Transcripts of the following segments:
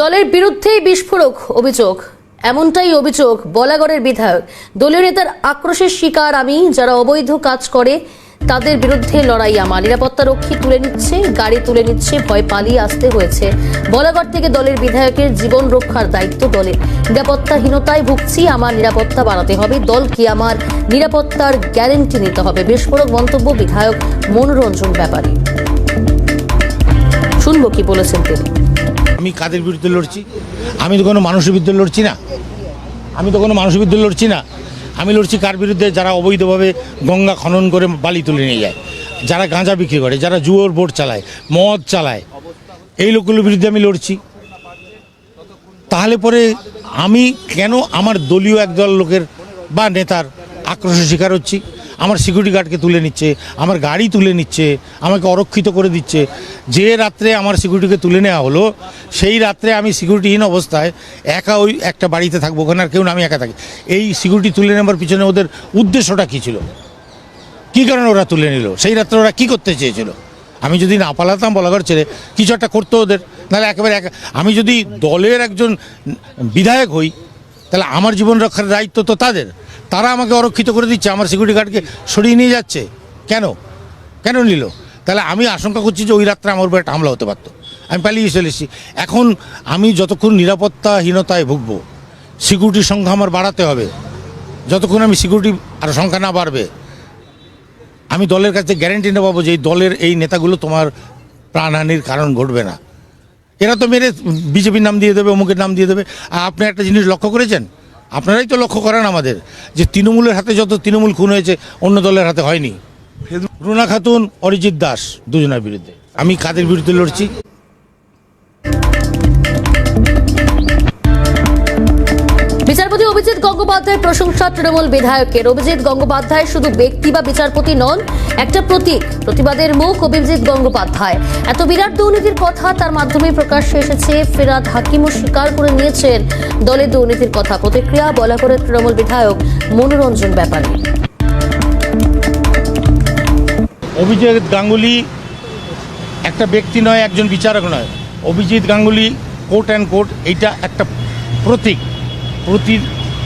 দলের বিরুদ্ধেই বিস্ফোরক অভিযোগ। এমনটাই অভিযোগ বলাগড়ের বিধায়ক। দলীয় নেতার আক্রোশের শিকার আমি, যারা অবৈধ কাজ করে, তাদের বিরুদ্ধে লড়াই আমার। নিরাপত্তা রক্ষী তুলে নিচ্ছে, গাড়ি তুলে নিচ্ছে, ভয় পালিয়ে আসতে হয়েছে। বলাগড় থেকে দলের বিধায়কের জীবন রক্ষার দায়িত্ব দলের। নিরাপত্তাহীনতায় ভুগছি, আমার নিরাপত্তা বাড়াতে হবে। দল কি আমার নিরাপত্তার গ্যারেন্টি নিতে হবে? বিস্ফোরক মন্তব্য বিধায়ক মনোরঞ্জন ব্যাপারী। শুনব কি বলেছেন তিনি। আমি কাদের বিরুদ্ধে লড়ছি? আমি তো কোনো মানুষের বিরুদ্ধে লড়ছি না। আমি তো কোনো মানুষের বিরুদ্ধে লড়ছি না। আমি লড়ছি কার বিরুদ্ধে? যারা অবৈধভাবে গঙ্গা খনন করে বালি তুলে নিয়ে যায়, যারা গাঁজা বিক্রি করে, যারা জুয়োর বোট চালায়, মদ চালায়, এই লোকগুলোর বিরুদ্ধে আমি লড়ছি। তাহলে পরে আমি কেন আমার দলীয় একদল লোকের বা নেতার আক্রোশের শিকার হচ্ছি? আমার সিকিউরিটি গার্ডকে তুলে নিচ্ছে, আমার গাড়ি তুলে নিচ্ছে, আমাকে অরক্ষিত করে দিচ্ছে। যে রাত্রে আমার সিকিউরিটিকে তুলে নেওয়া হলো, সেই রাত্রে আমি সিকিউরিটিহীন অবস্থায় একা ওই একটা বাড়িতে থাকব, ওখানে আর কেউ না, আমি একা থাকি। এই সিকিউরিটি তুলে নেবার পিছনে ওদের উদ্দেশ্যটা কী ছিল? কী কারণে ওরা তুলে নিল? সেই রাত্রে ওরা কী করতে চেয়েছিল? আমি যদি না পালাতাম বলাগড় ছেড়ে, কিছু একটা করতো ওদের। নাহলে একেবারে একা আমি যদি দলের একজন বিধায়ক হই, তাহলে আমার জীবন রক্ষার দায়িত্ব তো তাদের। তারা আমাকে অরক্ষিত করে দিচ্ছে, আমার সিকিউরিটি গার্ডকে সরিয়ে নিয়ে যাচ্ছে। কেন? কেন নিল? তাহলে আমি আশঙ্কা করছি যে ওই রাত্রে আমার উপর একটা হামলা হতে পারতো। আমি পালিয়ে চলে এসেছি। এখন আমি যতক্ষণ নিরাপত্তাহীনতায় ভুগব সিকিউরিটির সংখ্যা আমার বাড়াতে হবে, যতক্ষণ আমি সিকিউরিটি আর সংখ্যা না বাড়বে, আমি দলের কাছে গ্যারেন্টি না পাবো যে এই দলের এই নেতাগুলো তোমার প্রাণহানির কারণ ঘটবে না। এরা তো মেরে বিজেপির নাম দিয়ে দেবে, অমুকের নাম দিয়ে দেবে। আর আপনি একটা জিনিস লক্ষ্য করেছেন? আপনারাই তো লক্ষ্য করেন আমাদের যে তৃণমূলের হাতে যত তৃণমূল খুন হয়েছে, অন্য দলের হাতে হয়নি। রুনা খাতুন, অরিজিৎ দাস দুজনের বিরুদ্ধে। আমি কাদের বিরুদ্ধে লড়ছি? অভিজিৎ গঙ্গোপাধ্যায়ের প্রশংসা তৃণমূল বিধায়কের। অভিজিৎ গঙ্গোপাধ্যায় শুধু ব্যক্তি বা বিচারপতি নন, একটা প্রতীক, প্রতিবাদের মুখ অভিজিৎ গঙ্গোপাধ্যায়। এত বিরাট দুর্নীতির কথা তার মাধ্যমে প্রকাশ্যে এসেছে ফেরাদ হাকিমও স্বীকার করে নিয়েছেন দলের দুর্নীতির কথা। প্রতিক্রিয়া বলা করে তৃণমূল বিধায়ক মনোরঞ্জন ব্যাপারী। অভিজিৎ গাঙ্গুলি একটা ব্যক্তি নয়, একজন বিচারক নয়। Abhijit Ganguly court and court, এইটা একটা প্রতীক। প্রতি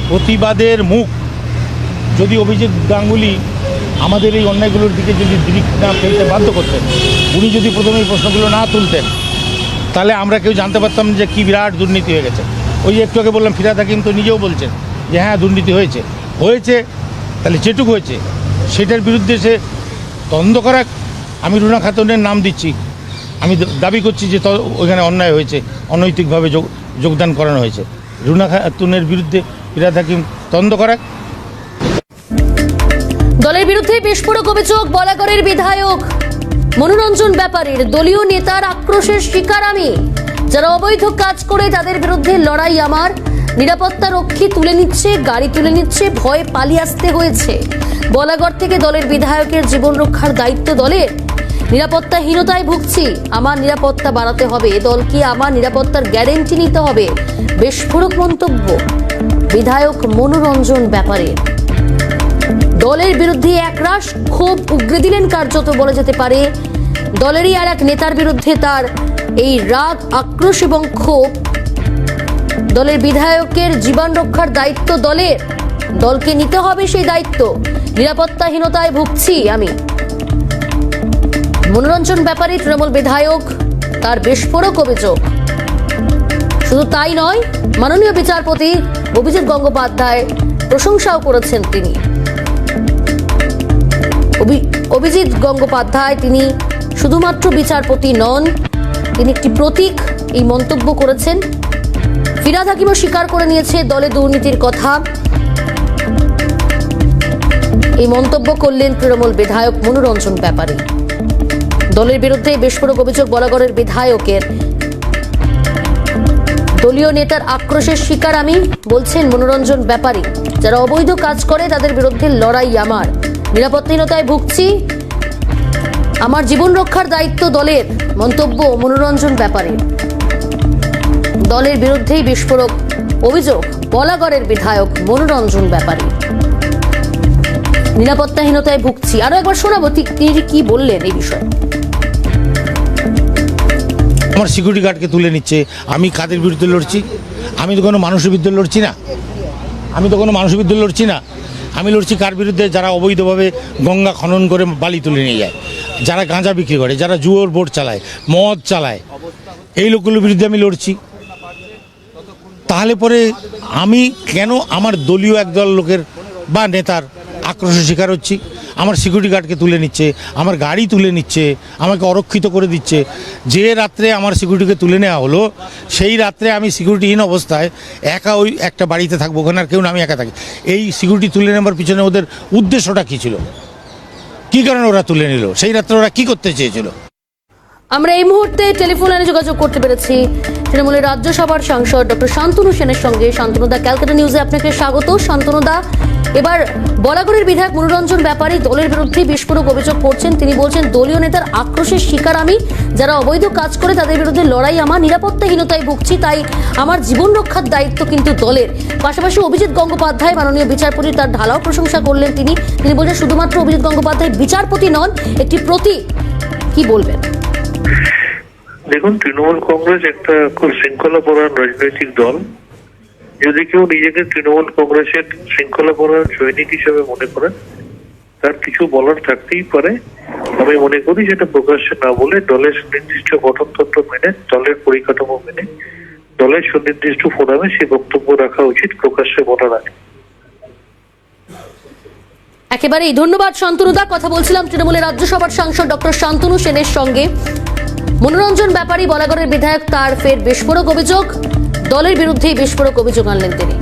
প্রতিবাদের মুখ। যদি অভিজিৎ গাঙ্গুলি আমাদের এই অন্যায়গুলোর দিকে যদি দিক না ফেলতে বাধ্য করতেন, উনি যদি প্রথমে প্রশ্নগুলো না তুলতেন, তাহলে আমরা কেউ জানতে পারতাম যে কী বিরাট দুর্নীতি হয়ে গেছে। ওই একটু আগে বললাম, ফিরাদ হাকিম তো নিজেও বলছেন যে হ্যাঁ দুর্নীতি হয়েছে। হয়েছে, তাহলে যেটুকু হয়েছে, সেটার বিরুদ্ধে সে তদন্ত করা আমি রুনা খাতুনের নাম দিচ্ছি। আমি দাবি করছি যে ওইখানে অন্যায় হয়েছে, অনৈতিকভাবে যোগ- যোগদান করানো হয়েছে। রুনা খাতুনের বিরুদ্ধে ফিরাদ হাকিম তদন্ত করা। দলের বিরুদ্ধে বিস্ফোরক অভিযোগ, বলাগড়ের বিধায়ক। মনোরঞ্জন ব্যাপারীর দলীয় নেতার আক্রোশের শিকার আমি। যারা অবৈধ কাজ করে তাদের বিরুদ্ধে লড়াই আমার। নিরাপত্তা রক্ষী তুলে নিচ্ছে, গাড়ি তুলে নিচ্ছে, ভয় পালিয়ে আসতে হয়েছে। বলাগড় থেকে দলের বিধায়কের জীবন রক্ষার দায়িত্ব দলের। নিরাপত্তাহীনতায় ভুগছি, আমার নিরাপত্তা বাড়াতে হবে। দলকে আমার নিরাপত্তার গ্যারেন্টি নিতে হবে। বিস্ফোরক মন্তব্য। বিধায়ক মনোরঞ্জন ব্যাপারে। দলের বিরুদ্ধে একরাশ ক্ষোভ উগরে দিলেন কার্যত বলা যেতে পারে। দলেরই আর এক নেতার বিরুদ্ধে তার এই রাগ, আক্রোশ এবং ক্ষোভ। দলের বিধায়কের জীবন রক্ষার দায়িত্ব দলের। দলকে নিতে হবে সেই দায়িত্ব। নিরাপত্তাহীনতায় ভুগছি আমি। মনোরঞ্জন ব্যাপারে তৃণমূল বিধায়ক তার বিস্ফোরক অভিযোগ। শুধু তাই নয়, মাননীয় বিচারপতি অভিজিৎ গঙ্গোপাধ্যায় প্রশংসাও করেছেন তিনি। অভি- অভিজিৎ গঙ্গোপাধ্যায় তিনি শুধুমাত্র বিচারপতি নন, তিনি একটি প্রতীক এই মন্তব্য করেছেন। ফিরাদ হাকিমও স্বীকার করে নিয়েছে দলে দুর্নীতির কথা। এই মন্তব্য করলেন তৃণমূল বিধায়ক মনোরঞ্জন ব্যাপারী। দলের বিরুদ্ধে বিস্ফোরক অভিযোগ বলাগড়ের বিধায়কের দলীয় নেতার আক্রোশের শিকার আমি, বলছেন মনোরঞ্জন ব্যাপারী। যারা অবৈধ কাজ করে, তাদের বিরুদ্ধে লড়াই আমার। নিরাপত্তাহীনতায় ভুগছি। আমার জীবন রক্ষার দায়িত্ব দলের, মন্তব্য মনোরঞ্জন ব্যাপারী। দলের বিরুদ্ধেই বিস্ফোরক অভিযোগ, বলাগড়ের বিধায়ক মনোরঞ্জন ব্যাপারী। নিরাপত্তাহীনতায় ভুগছি। আরও একবার শোনাবো তিনি কি বললেন এই বিষয়ে? আমার সিকিউরিটি গার্ডকে তুলে নিচ্ছে। আমি কাদের বিরুদ্ধে লড়ছি? আমি তো কোনো মানুষের বিরুদ্ধে লড়ছি না। আমি তো কোনো মানুষের বিরুদ্ধে লড়ছি না। আমি লড়ছি কার বিরুদ্ধে? যারা অবৈধভাবে গঙ্গা খনন করে বালি তুলে নিয়ে যায়। যারা গাঁজা বিক্রি করে, যারা জুয়োর বোট চালায়, মদ চালায়, এই লোকগুলোর বিরুদ্ধে আমি লড়ছি। তাহলে পরে আমি কেন আমার দলীয় একদল লোকের বা নেতার আক্রোশের শিকার হচ্ছি? আমার সিকিউরিটি গার্ডকে তুলে নিচ্ছে, আমার গাড়ি তুলে নিচ্ছে, আমাকে অরক্ষিত করে দিচ্ছে। যে রাত্রে আমার সিকিউরিটিকে তুলে নেওয়া হলো, সেই রাত্রে আমি সিকিউরিটিহীন অবস্থায় একা ওই একটা বাড়িতে থাকব, ওখানে আর কেউ না, আমি একা থাকি। এই সিকিউরিটি তুলে নেবার পিছনে ওদের উদ্দেশ্যটা কী ছিল? কী কারণে ওরা তুলে নিল? সেই রাত্রে ওরা কী করতে চেয়েছিল? আমরা এই মুহূর্তে টেলিফোন লাইনে যোগাযোগ করতে পেরেছি। তৃণমূলের রাজ্যসভার সাংসদ ডক্টর শান্তনু সেনের সঙ্গে শান্তনুদা ক্যালকাটা নিউজে আপনাকে স্বাগত। শান্তনুদা এবার বলাগড়ের বিধায়ক মনোরঞ্জন ব্যাপারী দলের বিরুদ্ধে বিস্ফোরক অভিযোগ করছেন। তিনি বলছেন, দলীয় নেতার আক্রোশের শিকার আমি। যারা অবৈধ কাজ করে তাদের বিরুদ্ধে লড়াই আমার। নিরাপত্তাহীনতায় ভুগছি, তাই আমার জীবন রক্ষার দায়িত্ব কিন্তু দলের। পাশাপাশি অভিজিৎ গঙ্গোপাধ্যায়, মাননীয় বিচারপতি, তার ঢালাও প্রশংসা করলেন তিনি। তিনি বলছেন, শুধুমাত্র অভিজিৎ গঙ্গোপাধ্যায় বিচারপতি নন, একটি প্রতীক কি বলবেন? দেখুন, তৃণমূল কংগ্রেস একটা খুব শৃঙ্খলাপরায়ণ রাজনৈতিক দল। যদি কেউ নিজেকে তৃণমূল কংগ্রেসের শৃঙ্খলাপরায়ণ সৈনিক হিসেবে মনে করেন, তার কিছু বলার থাকতেই পারে। আমি মনে করি সেটা প্রকাশ্যে না বলে দলের সুনির্দিষ্ট গঠনতন্ত্র মেনে, দলের পরিকাঠামো মেনে, দলের সুনির্দিষ্ট ফোরামে সে বক্তব্য রাখা উচিত প্রকাশ্যে বলার আগে। একেবারেই ধন্যবাদ শান্তনুদা। কথা বলছিলাম তৃণমূলের রাজ্যসভার সাংসদ ডক্টর শান্তনু সেনের সঙ্গে। মনোরঞ্জন ব্যাপারী বলাগড়ের বিধায়ক তার ফের বিস্ফোরক অভিযোগ। দলের বিরুদ্ধেই বিস্ফোরক অভিযোগ আনলেন তিনি।